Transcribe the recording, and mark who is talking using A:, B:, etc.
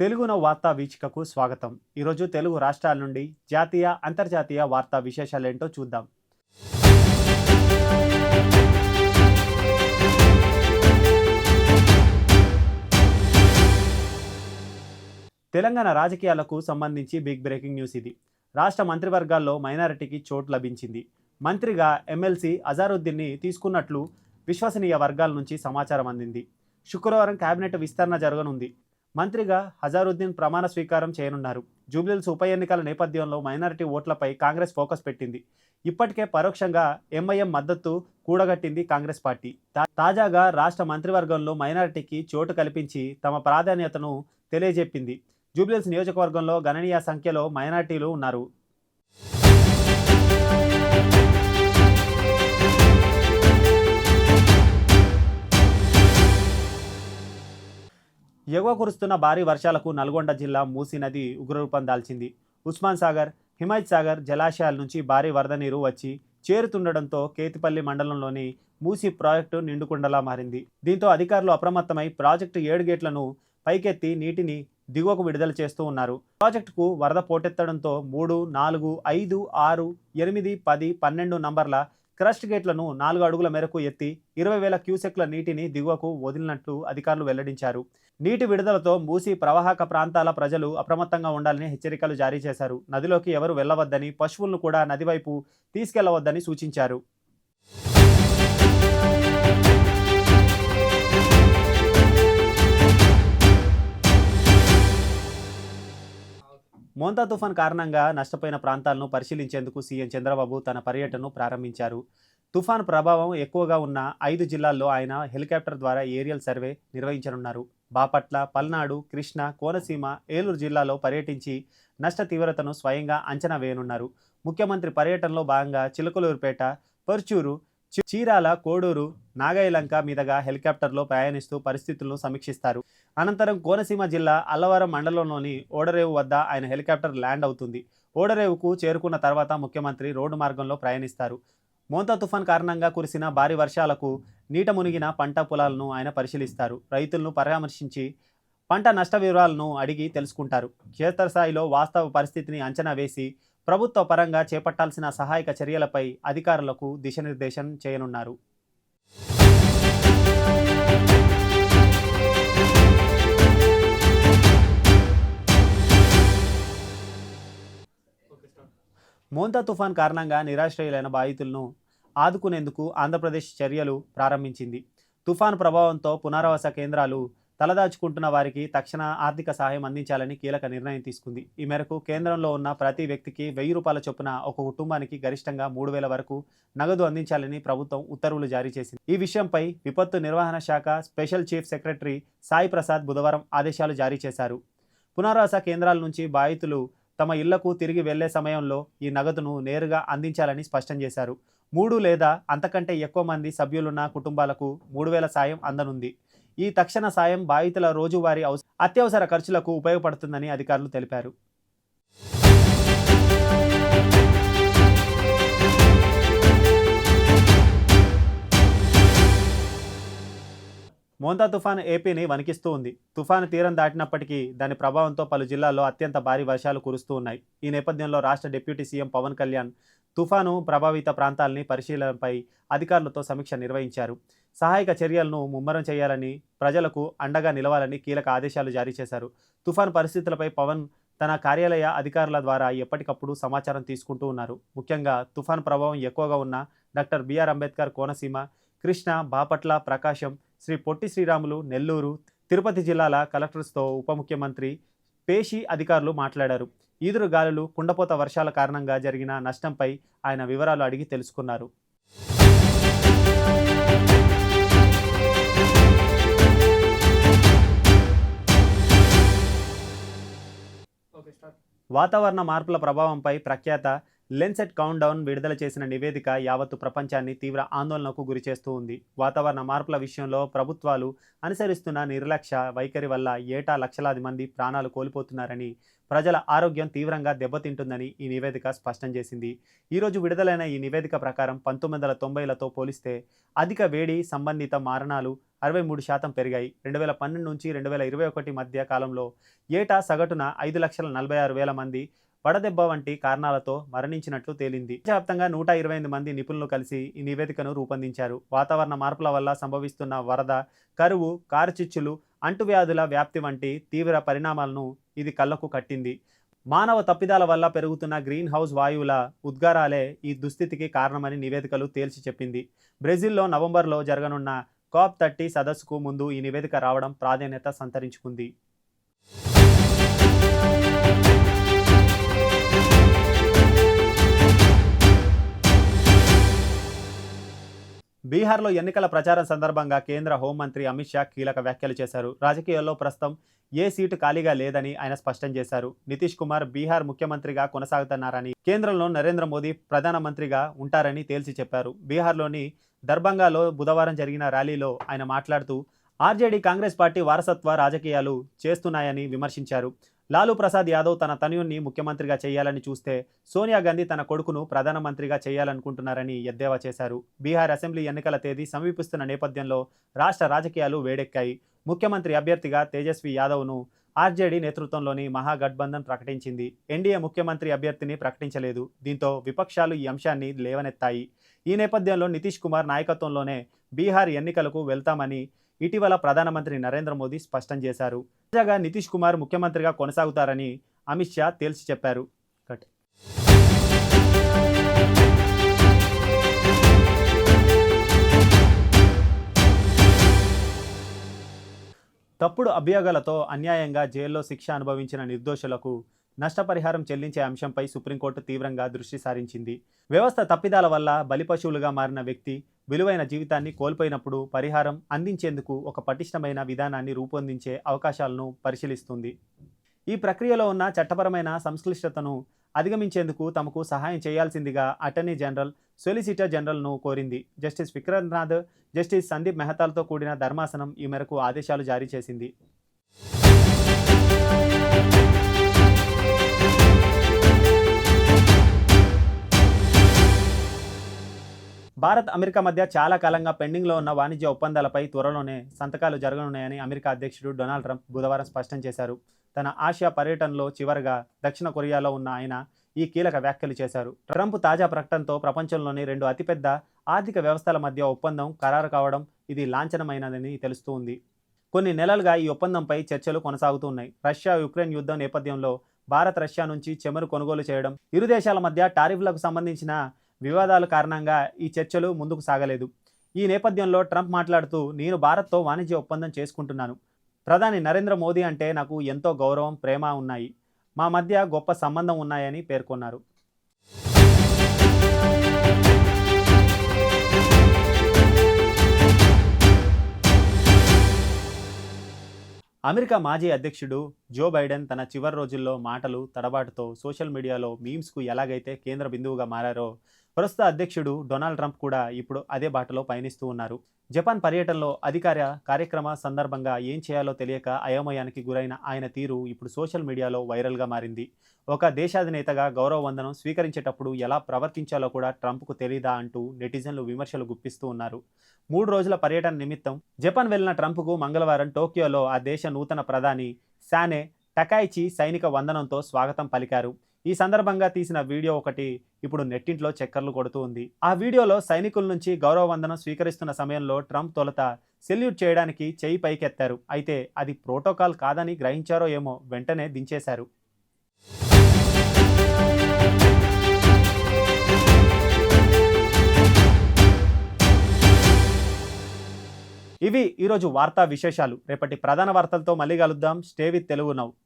A: తెలుగున వార్తా వీచికకు స్వాగతం. ఈరోజు తెలుగు రాష్ట్రాల నుండి జాతీయ అంతర్జాతీయ వార్తా విశేషాలేంటో చూద్దాం. తెలంగాణ రాజకీయాలకు సంబంధించి బిగ్ బ్రేకింగ్ న్యూస్ ఇది. రాష్ట్ర మంత్రివర్గాల్లో మైనారిటీకి చోటు లభించింది. మంత్రిగా ఎమ్మెల్సీ అజారుద్దీన్ని తీసుకున్నట్లు విశ్వసనీయ వర్గాల నుంచి సమాచారం అందింది. శుక్రవారం కేబినెట్ విస్తరణ జరగనుంది. మంత్రిగా హజారుద్దీన్ ప్రమాణ స్వీకారం చేయనున్నారు. జూబ్లీల్స్ ఉప ఎన్నికల నేపథ్యంలో మైనారిటీ ఓట్లపై కాంగ్రెస్ ఫోకస్ పెట్టింది. ఇప్పటికే పరోక్షంగా ఎంఐఎం మద్దతు కూడగట్టింది కాంగ్రెస్ పార్టీ. తాజాగా రాష్ట్ర మంత్రివర్గంలో మైనారిటీకి చోటు కల్పించి తమ ప్రాధాన్యతను తెలియజెప్పింది. జూబ్లీల్స్ నియోజకవర్గంలో గణనీయ సంఖ్యలో మైనారిటీలు ఉన్నారు. ఎగువ కురుస్తున్న భారీ వర్షాలకు నల్గొండ జిల్లా మూసీ నది ఉగ్రరూపం దాల్చింది. ఉస్మాన్ సాగర్ హిమాయత్ సాగర్ జలాశయాల నుంచి భారీ వరద నీరు వచ్చి చేరుతుండడంతో కేతిపల్లి మండలంలోని మూసీ ప్రాజెక్టు నిండుకుండలా మారింది. దీంతో అధికారులు అప్రమత్తమై ప్రాజెక్టు ఏడు గేట్లను పైకెత్తి నీటిని దిగువకు విడుదల చేస్తూ ఉన్నారు. ప్రాజెక్టుకు వరద పోటెత్తడంతో మూడు నాలుగు ఐదు ఆరు ఎనిమిది పది పన్నెండు నంబర్ల క్రస్ట్ గేట్లను నాలుగు అడుగుల మేరకు ఎత్తి ఇరవై వేల క్యూసెక్ల నీటిని దిగువకు వదిలినట్లు అధికారులు వెల్లడించారు. నీటి విడుదలతో మూసి ప్రవాహక ప్రాంతాల ప్రజలు అప్రమత్తంగా ఉండాలని హెచ్చరికలు జారీ చేశారు. నదిలోకి ఎవరు వెళ్ళవద్దని పశువులను కూడా నదివైపు తీసుకెళ్ళవద్దని సూచించారు. మోంతా తుఫాన్ కారణంగా నష్టపోయిన ప్రాంతాలను పరిశీలించేందుకు సీఎం చంద్రబాబు తన పర్యటనను ప్రారంభించారు. తుఫాన్ ప్రభావం ఎక్కువగా ఉన్న ఐదు జిల్లాల్లో ఆయన హెలికాప్టర్ ద్వారా ఏరియల్ సర్వే నిర్వహించనున్నారు. బాపట్ల పల్నాడు కృష్ణ కోనసీమ ఏలూరు జిల్లాలో పర్యటించి నష్ట తీవ్రతను స్వయంగా అంచనా వేయనున్నారు. ముఖ్యమంత్రి పర్యటనలో భాగంగా చిలకలూరుపేట పర్చూరు చీరాల కోడూరు నాగాయలంక మీదుగా హెలికాప్టర్లో ప్రయాణిస్తూ పరిస్థితులను సమీక్షిస్తారు. అనంతరం కోనసీమ జిల్లా అల్లవరం మండలంలోని ఓడరేవు వద్ద ఆయన హెలికాప్టర్ ల్యాండ్ అవుతుంది. ఓడరేవుకు చేరుకున్న తర్వాత ముఖ్యమంత్రి రోడ్డు మార్గంలో ప్రయాణిస్తారు. మోంతా తుఫాన్ కారణంగా కురిసిన భారీ వర్షాలకు నీట మునిగిన పంట పొలాలను ఆయన పరిశీలిస్తారు. రైతులను పరామర్శించి పంట నష్ట వివరాలను అడిగి తెలుసుకుంటారు. క్షేత్రస్థాయిలో వాస్తవ పరిస్థితిని అంచనా వేసి ప్రభుత్వ పరంగా చేపట్టాల్సిన సహాయక చర్యలపై అధికారులకు దిశానిర్దేశం చేయనున్నారు. మోంతా తుఫాన్ కారణంగా నిరాశ్రయులైన బాధితులను ఆదుకునేందుకు ఆంధ్రప్రదేశ్ చర్యలు ప్రారంభించింది. తుఫాన్ ప్రభావంతో పునరావాస కేంద్రాలు తలదాచుకుంటున్న వారికి తక్షణ ఆర్థిక సహాయం అందించాలని కీలక నిర్ణయం తీసుకుంది. ఈ మేరకు కేంద్రంలో ఉన్న ప్రతి వ్యక్తికి వెయ్యి రూపాయల చొప్పున ఒక కుటుంబానికి గరిష్టంగా మూడు వేల వరకు నగదు అందించాలని ప్రభుత్వం ఉత్తర్వులు జారీ చేసింది. ఈ విషయంపై విపత్తు నిర్వహణ శాఖ special chief secretary Sai Prasad బుధవారం ఆదేశాలు జారీ చేశారు. పునరాస కేంద్రాల నుంచి బాధితులు తమ ఇళ్ళకు తిరిగి వెళ్ళే సమయంలో ఈ నగదును నేరుగా అందించాలని స్పష్టం చేశారు. మూడు లేదా అంతకంటే ఎక్కువ మంది సభ్యులున్న కుటుంబాలకు మూడు వేల సాయం అందనుంది. ఈ తక్షణ సాయం బాధితుల రోజువారీ అవస- అత్యవసర ఖర్చులకు ఉపయోగపడుతుందని అధికారులు తెలిపారు. మోంతా తుఫాన్ ఏపీని వణికిస్తూ ఉంది. తుఫాను తీరం దాటినప్పటికీ దాని ప్రభావంతో పలు జిల్లాల్లో అత్యంత భారీ వర్షాలు కురుస్తూ ఉన్నాయి. ఈ నేపథ్యంలో రాష్ట్ర డిప్యూటీ సీఎం పవన్ కళ్యాణ్ తుఫాను ప్రభావిత ప్రాంతాలని పరిశీలనపై అధికారులతో సమీక్ష నిర్వహించారు. సహాయక చర్యలను ముమ్మరం చేయాలని ప్రజలకు అండగా నిలవాలని కీలక ఆదేశాలు జారీ చేశారు. తుఫాను పరిస్థితులపై పవన్ తన కార్యాలయ అధికారుల ద్వారా ఎప్పటికప్పుడు సమాచారం తీసుకుంటూ ఉన్నారు. ముఖ్యంగా తుఫాన్ ప్రభావం ఎక్కువగా ఉన్న డాక్టర్ బిఆర్ అంబేద్కర్ కోనసీమ కృష్ణ బాపట్ల ప్రకాశం శ్రీ పొట్టి శ్రీరాములు నెల్లూరు తిరుపతి జిల్లాల కలెక్టర్స్తో ఉప ముఖ్యమంత్రి పేషి అధికారులు మాట్లాడారు. ఈదురు గాలులు కుండపోత వర్షాల కారణంగా జరిగిన నష్టంపై ఆయన వివరాలు అడిగి తెలుసుకున్నారు. వాతావరణ మార్పుల ప్రభావంపై ప్రఖ్యాత లెన్సెట్ కౌంట్ డౌన్ విడుదల చేసిన నివేదిక యావత్తు ప్రపంచాన్ని తీవ్ర ఆందోళనకు గురిచేస్తూ ఉంది. వాతావరణ మార్పుల విషయంలో ప్రభుత్వాలు అనుసరిస్తున్న నిర్లక్ష్య వైఖరి వల్ల ఏటా లక్షలాది మంది ప్రాణాలు కోల్పోతున్నారని ప్రజల ఆరోగ్యం తీవ్రంగా దెబ్బతింటుందని ఈ నివేదిక స్పష్టం చేసింది. ఈరోజు విడుదలైన ఈ నివేదిక ప్రకారం పంతొమ్మిది వందల తొంభైలతో పోలిస్తే అధిక వేడి సంబంధిత మారణాలు అరవై మూడు శాతం పెరిగాయి. రెండు వేల పన్నెండు నుంచి రెండు వేల ఇరవై ఒకటి మధ్య కాలంలో ఏటా సగటున ఐదు లక్షల నలభై ఆరు వేల మంది వడదెబ్బ వంటి కారణాలతో మరణించినట్లు తేలింది. ప్రపంచవ్యాప్తంగా నూట ఇరవై ఐదు మంది నిపుణులు కలిసి ఈ నివేదికను రూపొందించారు. వాతావరణ మార్పుల వల్ల సంభవిస్తున్న వరద కరువు కారుచిచ్చులు అంటువ్యాధుల వ్యాప్తి వంటి తీవ్ర పరిణామాలను ఇది కళ్ళకు కట్టింది. మానవ తప్పిదాల వల్ల పెరుగుతున్న గ్రీన్ హౌస్ వాయువుల ఉద్గారాలే ఈ దుస్థితికి కారణమని నివేదికలు తేల్చి చెప్పింది. బ్రెజిల్లో నవంబర్లో జరగనున్న కాప్ థర్టీ సదస్సుకు ముందు ఈ నివేదిక రావడం ప్రాధాన్యత సంతరించుకుంది. బీహార్లో ఎన్నికల ప్రచారం సందర్భంగా కేంద్ర హోంమంత్రి అమిత్ షా కీలక వ్యాఖ్యలు చేశారు. రాజకీయాల్లో ప్రస్తుతం ఏ సీటు ఖాళీగా లేదని ఆయన స్పష్టం చేశారు. నితీష్ కుమార్ బీహార్ ముఖ్యమంత్రిగా కొనసాగుతున్నారని కేంద్రంలో నరేంద్ర మోదీ ప్రధానమంత్రిగా ఉంటారని తేల్చి చెప్పారు. బీహార్లోని దర్భంగాలో బుధవారం జరిగిన ర్యాలీలో ఆయన మాట్లాడుతూ ఆర్జేడీ కాంగ్రెస్ పార్టీ వారసత్వ రాజకీయాలు చేస్తున్నాయని విమర్శించారు. లాలూ ప్రసాద్ యాదవ్ తన తనయుణ్ణి ముఖ్యమంత్రిగా చేయాలని చూస్తే సోనియా గాంధీ తన కొడుకును ప్రధానమంత్రిగా చేయాలనుకుంటున్నారని ఎద్దేవా చేశారు. బీహార్ అసెంబ్లీ ఎన్నికల తేదీ సమీపిస్తున్న నేపథ్యంలో రాష్ట్ర రాజకీయాలు వేడెక్కాయి. ముఖ్యమంత్రి అభ్యర్థిగా తేజస్వి యాదవ్ను ఆర్జేడీ నేతృత్వంలోని మహాగఠబంధన్ ప్రకటించింది. ఎన్డీఏ ముఖ్యమంత్రి అభ్యర్థిని ప్రకటించలేదు. దీంతో విపక్షాలు ఈ అంశాన్ని లేవనెత్తాయి. ఈ నేపథ్యంలో నితీష్ కుమార్ నాయకత్వంలోనే బీహార్ ఎన్నికలకు వెళ్తామని ఇటీవల ప్రధానమంత్రి నరేంద్ర మోదీ స్పష్టం చేశారు. తాజాగా నితీష్ కుమార్ ముఖ్యమంత్రిగా కొనసాగుతారని అమిత్ షా తేల్చి చెప్పారు. కట్ తప్పుడు అభియోగాలతో అన్యాయంగా జైల్లో శిక్ష అనుభవించిన నిర్దోషులకు నష్టపరిహారం చెల్లించే అంశంపై సుప్రీంకోర్టు తీవ్రంగా దృష్టి సారించింది. వ్యవస్థ తప్పిదాల వల్ల బలిపశువులుగా మారిన వ్యక్తి విలువైన జీవితాన్ని కోల్పోయినప్పుడు పరిహారం అందించేందుకు ఒక పటిష్టమైన విధానాన్ని రూపొందించే అవకాశాలను పరిశీలిస్తుంది. ఈ ప్రక్రియలో ఉన్న చట్టపరమైన సంక్లిష్టతను అధిగమించేందుకు తమకు సహాయం చేయాల్సిందిగా అటర్నీ జనరల్ సొలిసిటర్ జనరల్ను కోరింది. జస్టిస్ విక్రమ్నాథ్ జస్టిస్ సందీప్ మెహతాలతో కూడిన ధర్మాసనం ఈ మేరకు ఆదేశాలు జారీ చేసింది. భారత్ అమెరికా మధ్య చాలా కాలంగా పెండింగ్లో ఉన్న వాణిజ్య ఒప్పందాలపై త్వరలోనే సంతకాలు జరగనున్నాయని అమెరికా అధ్యక్షుడు డొనాల్డ్ ట్రంప్ బుధవారం స్పష్టం చేశారు. తన ఆసియా పర్యటనలో చివరగా దక్షిణ కొరియాలో ఉన్న ఆయన ఈ కీలక వ్యాఖ్యలు చేశారు. ట్రంప్ తాజా ప్రకటనతో ప్రపంచంలోని రెండు అతిపెద్ద ఆర్థిక వ్యవస్థల మధ్య ఒప్పందం ఖరారు కావడం ఇది లాంఛనమైనదని తెలుస్తూ ఉంది. కొన్ని నెలలుగా ఈ ఒప్పందంపై చర్చలు కొనసాగుతున్నాయి రష్యా యుక్రెయిన్ యుద్ధం నేపథ్యంలో భారత్ రష్యా నుంచి చెమరు కొనుగోలు చేయడం ఇరు దేశాల మధ్య టారిఫ్లకు సంబంధించిన వివాదాల కారణంగా ఈ చర్చలు ముందుకు సాగలేదు. ఈ నేపథ్యంలో ట్రంప్ మాట్లాడుతూ నేను భారత్తో వాణిజ్య ఒప్పందం చేసుకుంటున్నాను. ప్రధాని నరేంద్ర మోదీ అంటే నాకు ఎంతో గౌరవం ప్రేమ ఉన్నాయి. మా మధ్య గొప్ప సంబంధం ఉన్నాయని పేర్కొన్నారు. అమెరికా మాజీ అధ్యక్షుడు జో బైడెన్ తన చివరి రోజుల్లో మాటలు తడబాటుతో సోషల్ మీడియాలో మీమ్స్కు ఎలాగైతే కేంద్ర బిందువుగా మారారో ప్రస్తుత అధ్యక్షుడు డొనాల్డ్ ట్రంప్ కూడా ఇప్పుడు అదే బాటలో పయనిస్తూ ఉన్నారు. జపాన్ పర్యటనలో అధికార కార్యక్రమ సందర్భంగా ఏం చేయాలో తెలియక అయోమయానికి గురైన ఆయన తీరు ఇప్పుడు సోషల్ మీడియాలో వైరల్గా మారింది. ఒక దేశాధినేతగా గౌరవ వందనం స్వీకరించేటప్పుడు ఎలా ప్రవర్తించాలో కూడా ట్రంప్కు తెలీదా అంటూ నెటిజన్లు విమర్శలు గుప్పిస్తూ ఉన్నారు. మూడు రోజుల పర్యటన నిమిత్తం జపాన్ వెళ్ళిన ట్రంప్కు మంగళవారం టోక్యోలో ఆ దేశ నూతన ప్రధాని శానే టకాయిచి సైనిక వందనంతో స్వాగతం పలికారు. ఈ సందర్భంగా తీసిన వీడియో ఒకటి ఇప్పుడు నెట్టింట్లో చక్కర్లు కొడుతూ ఉంది. ఆ వీడియోలో సైనికుల నుంచి గౌరవ వందనం స్వీకరిస్తున్న సమయంలో ట్రంప్ తొలత సెల్యూట్ చేయడానికి చేయి పైకెత్తారు. అయితే అది ప్రోటోకాల్ కాదని గ్రహించారో ఏమో వెంటనే దించేశారు. ఇవి ఈరోజు వార్తా విశేషాలు. రేపటి ప్రధాన వార్తలతో మళ్ళీ కలుద్దాం. Stay with Telugu now.